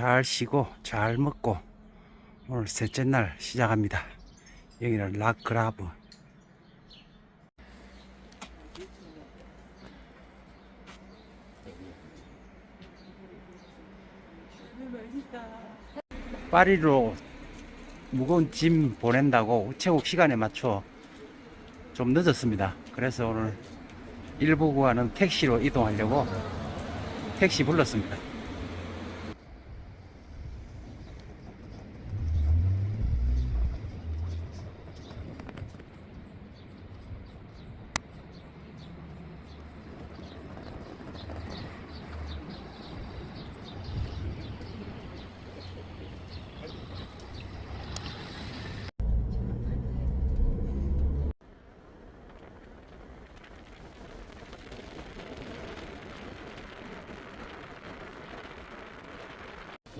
잘 쉬고 잘 먹고 오늘 셋째 날 시작합니다. 여기는 락그라브. 파리로 무거운 짐 보낸다고 우체국 시간에 맞춰 좀 늦었습니다. 그래서 오늘 일부 구간은 택시로 이동하려고 택시 불렀습니다.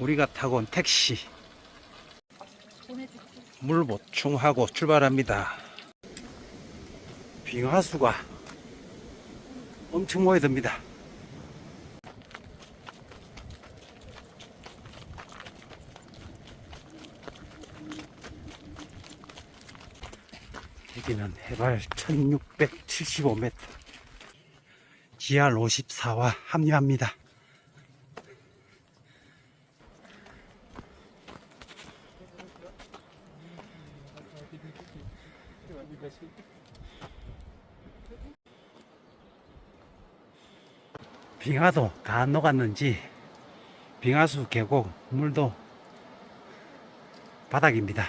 우리가 타고 온 택시 물 보충하고 출발합니다. 빙하수가 엄청 모여듭니다. 여기는 해발 1675m GR 54와 합류합니다. 빙하도 다 녹았는지 빙하수 계곡 물도 바닥입니다.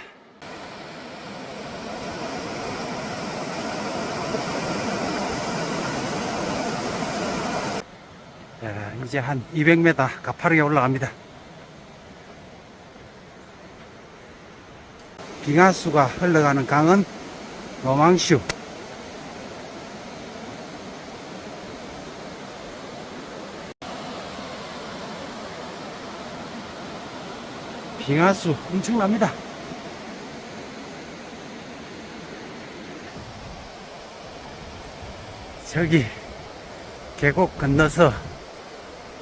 자, 이제 한 200m 가파르게 올라갑니다. 빙하수가 흘러가는 강은 로망슈. 빙하수 엄청납니다. 저기 계곡 건너서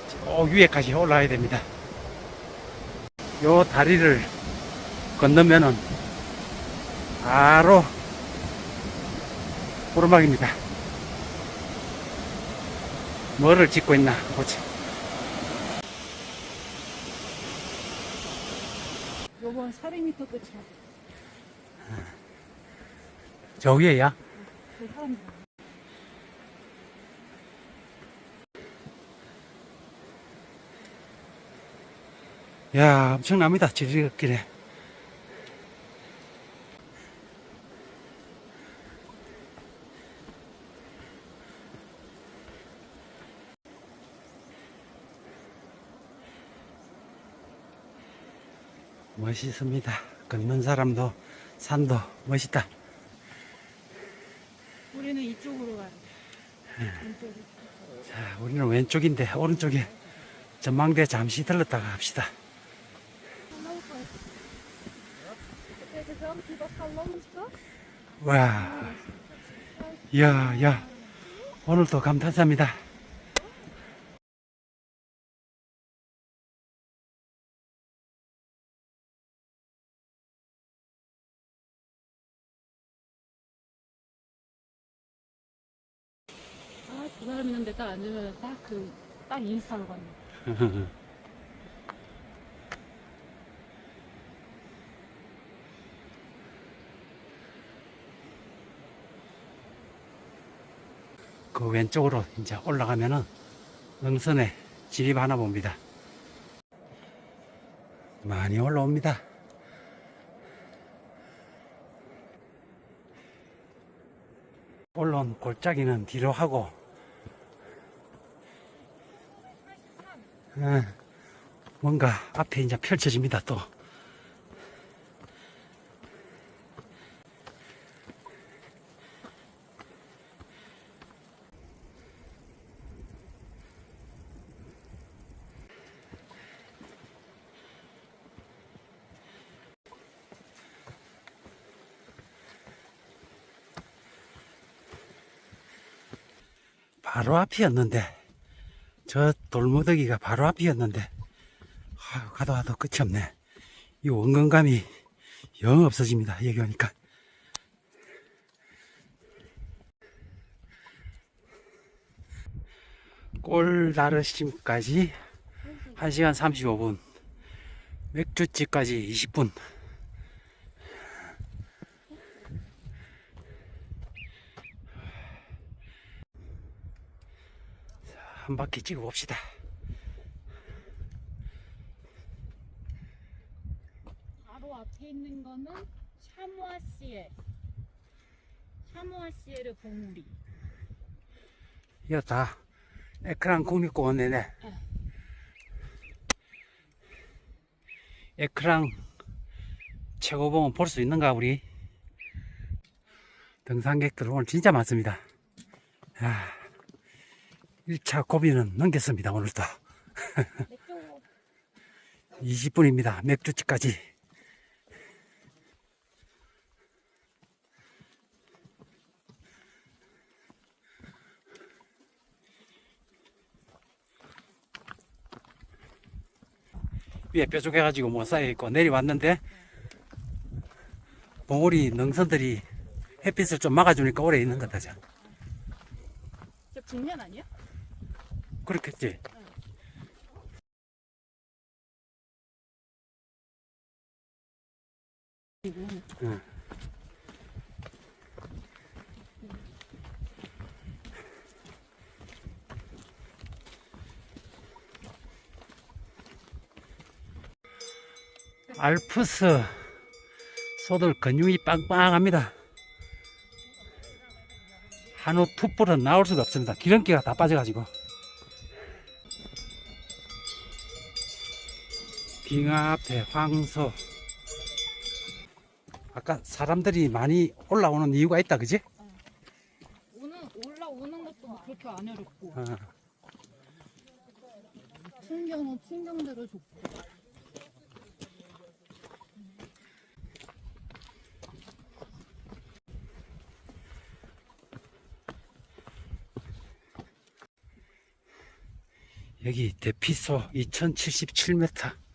저 위에까지 올라가야 됩니다. 요 다리를 건너면은 바로 오르막입니다. 뭐를 짓고 있나 보자. 요번 400m 끝이야. 저 위에야? 그 사람 야, 엄청납니다. 지리걷길에. 멋있습니다. 걷는 사람도 산도 멋있다. 우리는 이쪽으로. 왼쪽으로. 자, 우리는 왼쪽인데 오른쪽에 전망대 잠시 들렀다가 합시다. 와, 야, 야, 오늘도 감탄사입니다. 앉으면 딱 그, 딱 인스타로 가네. 그 왼쪽으로 이제 올라가면은 능선에 진입하나 봅니다. 많이 올라옵니다. 올라온 골짜기는 뒤로 하고, 어, 뭔가 앞에 이제 펼쳐집니다, 또. 바로 앞이었는데 저 돌무더기가 바로 앞이었는데 아유, 가도 가도 끝이 없네. 이 원근감이 영 없어집니다. 여기 오니까. 꼴다르심까지 1시간 35분. 맥주집까지 20분. 한 바퀴 찍어 봅시다. 바로 앞에 있는 거는 샤무아시에. 샤무아시에르 봉우리. 이거 다 에크란 국립공원이네. 에크란 최고봉은 볼 수 있는가 우리? 등산객들 오늘 진짜 많습니다. 아, 1차 고비는 넘겼습니다 오늘도. 20분입니다 맥주집까지. 위에 뾰족해가지고 뭐 쌓여있고 내려왔는데 봉우리 능선들이 햇빛을 좀 막아주니까 오래 있는 것 같아 저 국면 아니야? 그렇겠지 응. 알프스 소들 근육이 빵빵합니다. 한우 툭불은 나올 수가 없습니다. 기름기가 다 빠져가지고. 빙하 앞에 황소. 아까 사람들이 많이 올라오는 이유가 있다, 그지? 오는 올라오는 것도 뭐 그렇게 안 어렵고 어, 풍경은 풍경대로 좋고 여기 대피소 2077m.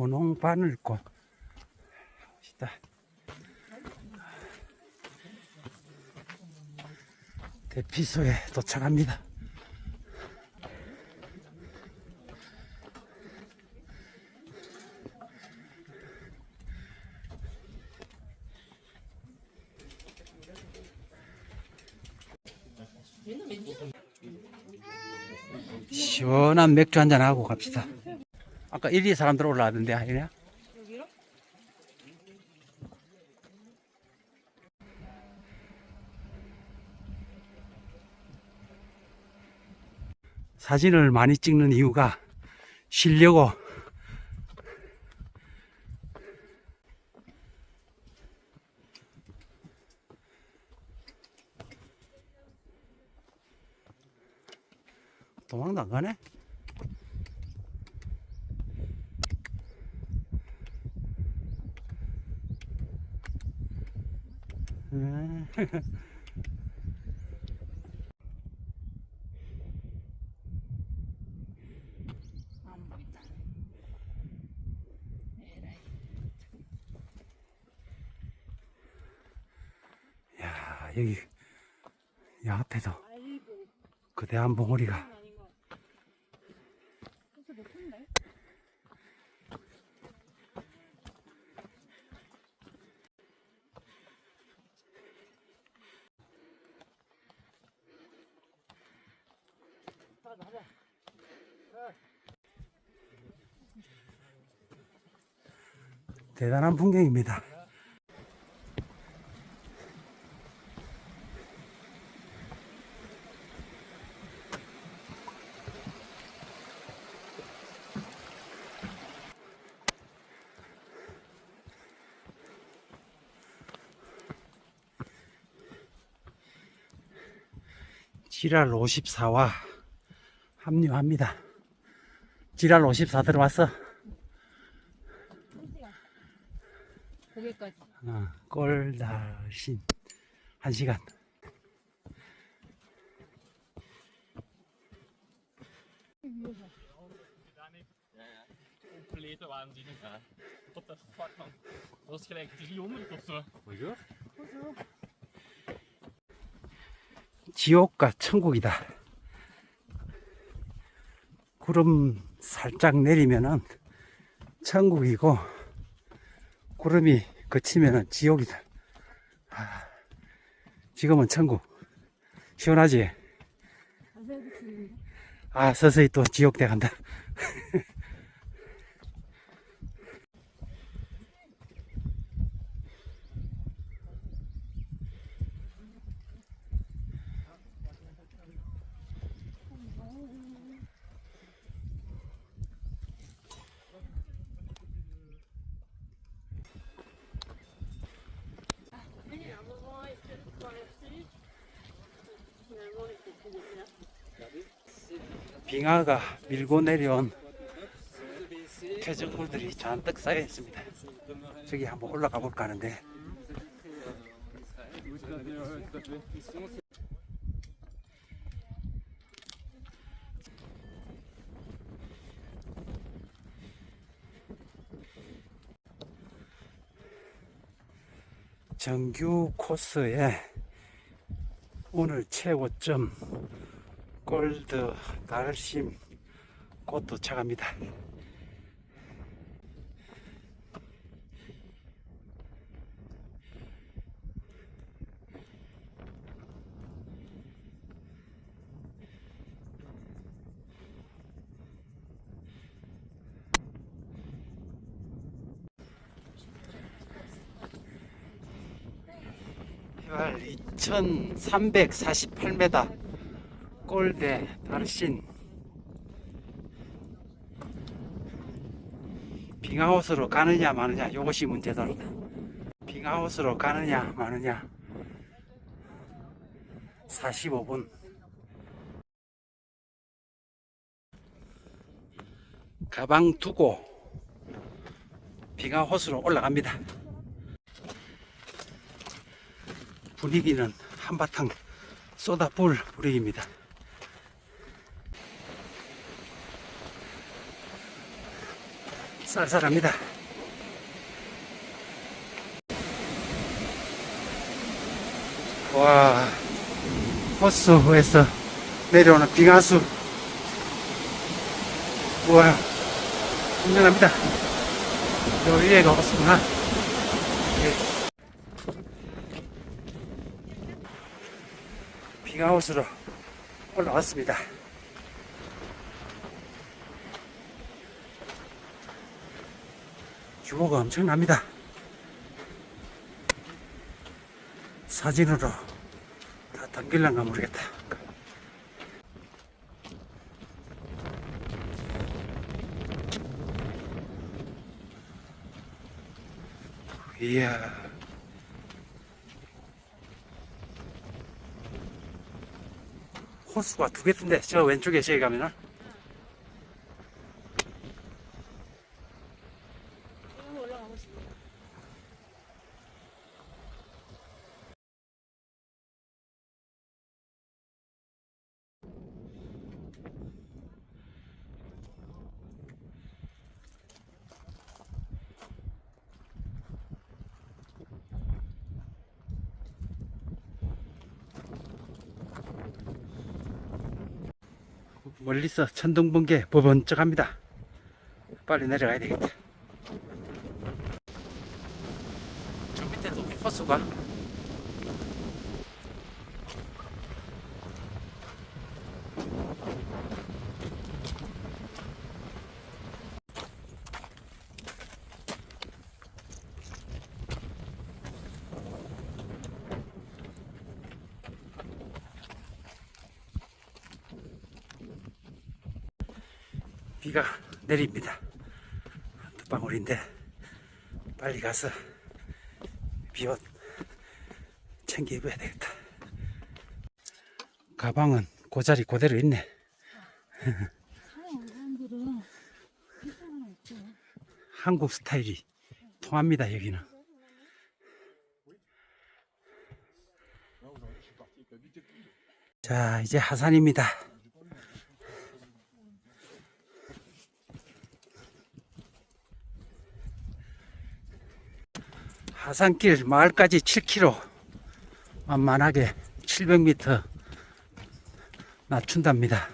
분홍 바늘꽃. 멋있다. 대피소에 도착합니다. 시원한 맥주 한잔 하고 갑시다. 아까 1위 사람들 올라왔는데 아니냐? 여기로? 사진을 많이 찍는 이유가 쉬려고 도망도 안 가네? 야 여기 이 앞에도 아이고 거대한 봉우리가 아닌 것 같아 그래서 높은데? 대단한 풍경입니다. 지랄 54와 합류합니다. 지랄 54 들어왔어. 고개까지 어, 꼴달신 한 시간. meter waren sie nicht da. What the fuck man. Dat was gelijk 300 of zo. 뭐죠? 지옥과 천국이다. 구름 살짝 내리면은 천국이고 구름이 그치면은 지옥이다. 아, 지금은 천국. 시원하지? 아, 서서히 또 지옥 돼 간다. 빙하가 밀고 내려온 퇴적물들이 잔뜩 쌓여 있습니다. 저기 한번 올라가 볼까 하는데 정규 코스에 오늘 최고점 골드 달심 곧 도착합니다. 해발 2348m 골대 다르신 빙하우스로 가느냐 마느냐 이것이 문제더랍니다. 빙하우스로 가느냐 마느냐. 45분. 가방 두고 빙하우스로 올라갑니다. 분위기는 한바탕 쏟아볼 분위기입니다 쌀쌀합니다. 와, 호수에서 내려오는 빙하수. 와, 엄청납니다. 요 위에가 호수구나. 예. 빙하우스로 올라왔습니다. 규모가 엄청납니다. 사진으로 다 담길란가 모르겠다. 이야. 호수가 두 개 뜬데, 저 왼쪽에 저기 가면은. 멀리서 천둥번개 버번쩍합니다. 빨리 내려가야 되겠다. 저 밑에도 호수가 비가 내립니다. 두 방울인데 빨리 가서 비옷 챙겨 입어야 되겠다. 가방은 그 자리 그대로 있네. 한국 스타일이 통합니다 여기는. 자 이제 하산입니다. 하산길 마을까지 7km 만만하게 700m 낮춘답니다.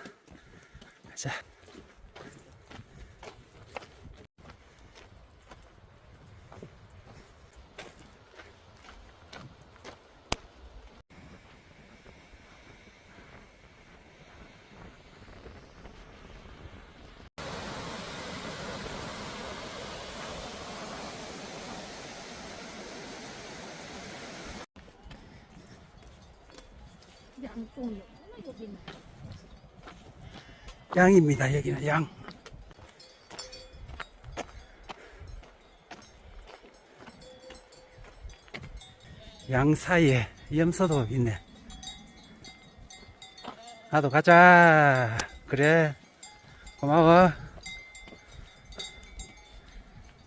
양입니다. 여기는 양. 양 사이에 염소도 있네. 나도 가자. 그래. 고마워.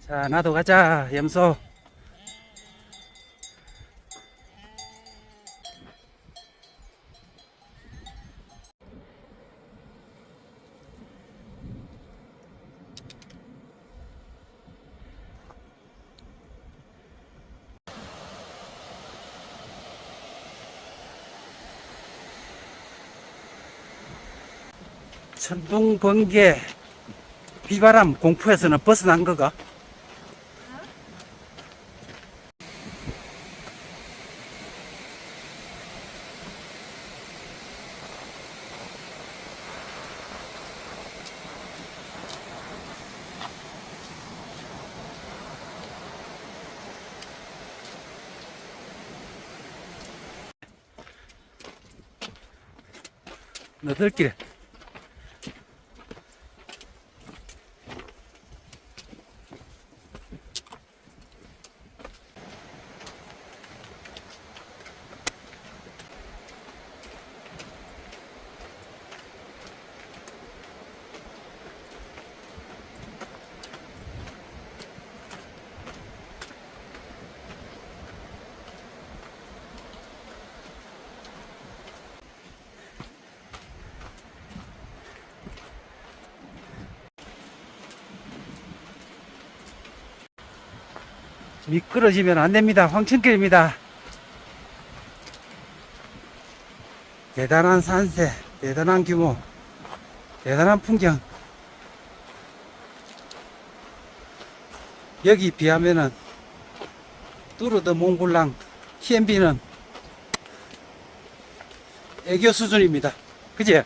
자, 나도 가자. 염소. 천둥 번개 비바람 공포에서는 벗어난 거가? 너들끼리 미끄러지면 안 됩니다. 황천길입니다. 대단한 산세, 대단한 규모, 대단한 풍경. 여기 비하면은 뚜르드 몽블랑 TMB는 애교 수준입니다. 그지?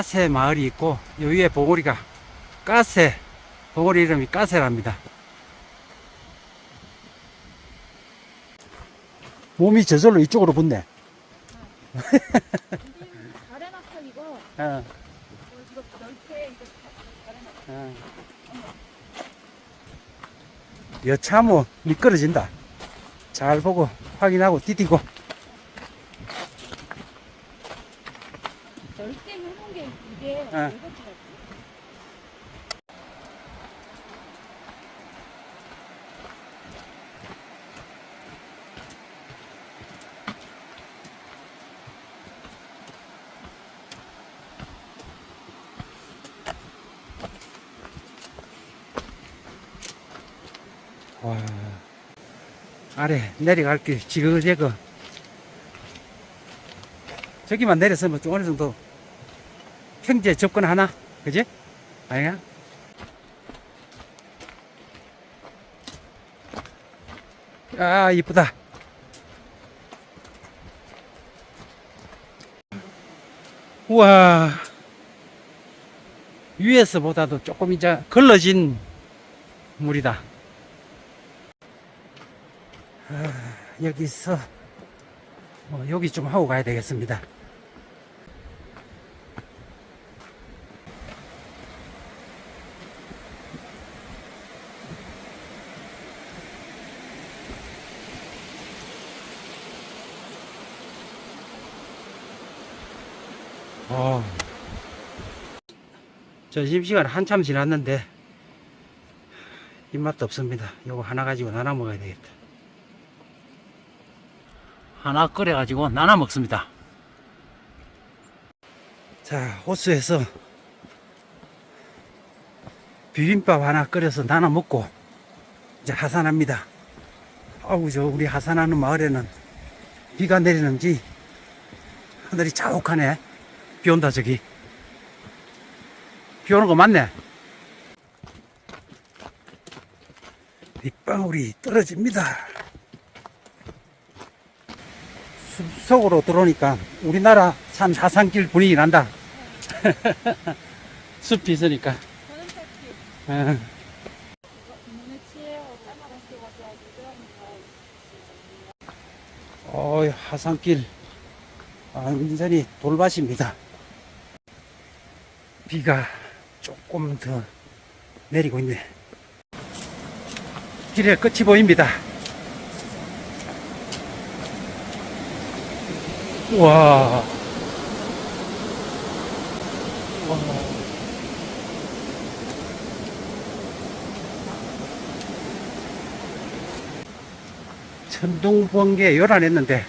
까세 마을이 있고 요 위에 봉우리가 까세 봉우리 이름이 까세랍니다. 몸이 저절로 이쪽으로 붙네. 잘해놨어 이거 어, 이거 넓게 이거 잘해놨어 어. 여차하면 미끄러진다. 잘 보고 확인하고 디디고. 넓게 해놓은 게 이게 어. 넓어지라고 와. 아래 내려갈 길 지그재그. 저기만 내렸으면 좀 어느 정도 평지에 접근하나? 그지? 아니야? 아, 이쁘다. 우와. 위에서보다도 조금 이제 걸러진 물이다. 여기서 뭐 여기 좀 하고 가야 되겠습니다. 아. 어. 점심시간 한참 지났는데 입맛도 없습니다. 요거 하나 가지고 나눠 먹어야 되겠다. 하나 끓여 가지고 나눠 먹습니다. 자, 호수에서 비빔밥 하나 끓여서 나눠 먹고 이제 하산합니다. 아우 저 우리 하산하는 마을에는 비가 내리는지 하늘이 자욱하네. 비 온다 저기. 비 오는 거 맞네. 빗방울이 떨어집니다. 숲속으로 들어오니까 우리나라 산 하산길 분위기 난다. 숲이 있으니까. 어. 어, 하산길 완전히 돌밭입니다. 비가 조금 더 내리고 있네. 길의 끝이 보입니다. 와. 와. 천둥 번개 요란했는데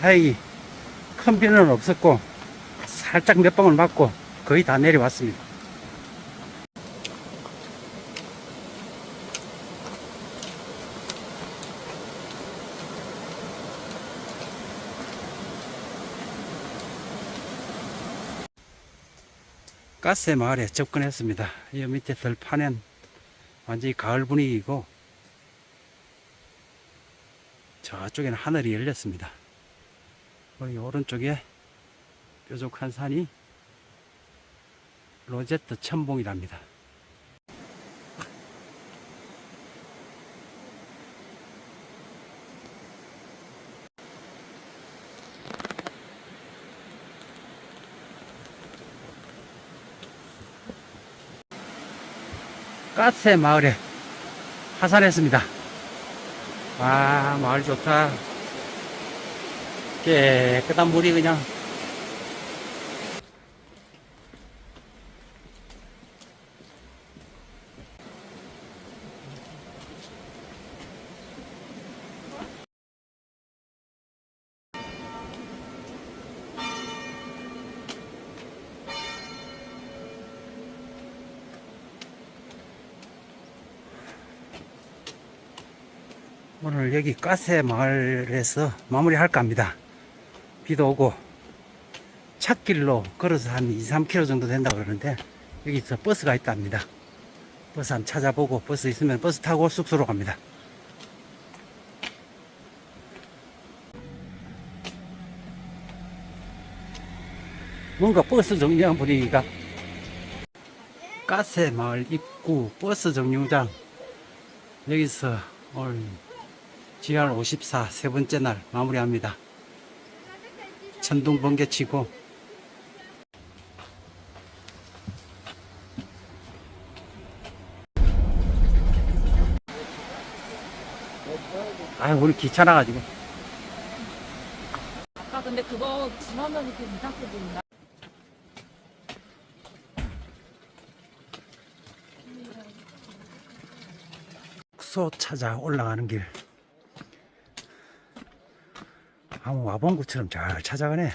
다행히 큰 비는 없었고 살짝 몇 방울 맞고 거의 다 내려왔습니다. 가스 마을에 접근했습니다. 이 밑에 들판엔 완전히 가을 분위기고 저쪽에는 하늘이 열렸습니다. 여기 오른쪽에 뾰족한 산이 로제트 천봉이랍니다. 가스 마을에 하산했습니다. 와, 마을 좋다. 깨끗한 물이 그냥. 오늘 여기 가세 마을에서 마무리할까 합니다. 비도 오고 찻길로 걸어서 한 2, 3km 정도 된다고 그러는데 여기서 버스가 있답니다. 버스 한번 찾아보고 버스 있으면 버스 타고 숙소로 갑니다. 뭔가 버스 정류장 분위기가 가세 마을 입구 버스 정류장 여기서 오늘 GR 54 세 번째 날 마무리합니다. 천둥 번개 치고 아 우리 귀찮아 가지고 아까 근데 그거 지나면 이렇게 이상하게 보인다. 숙소 찾아 올라가는 길 아무 와본 곳처럼 잘 찾아가네 네?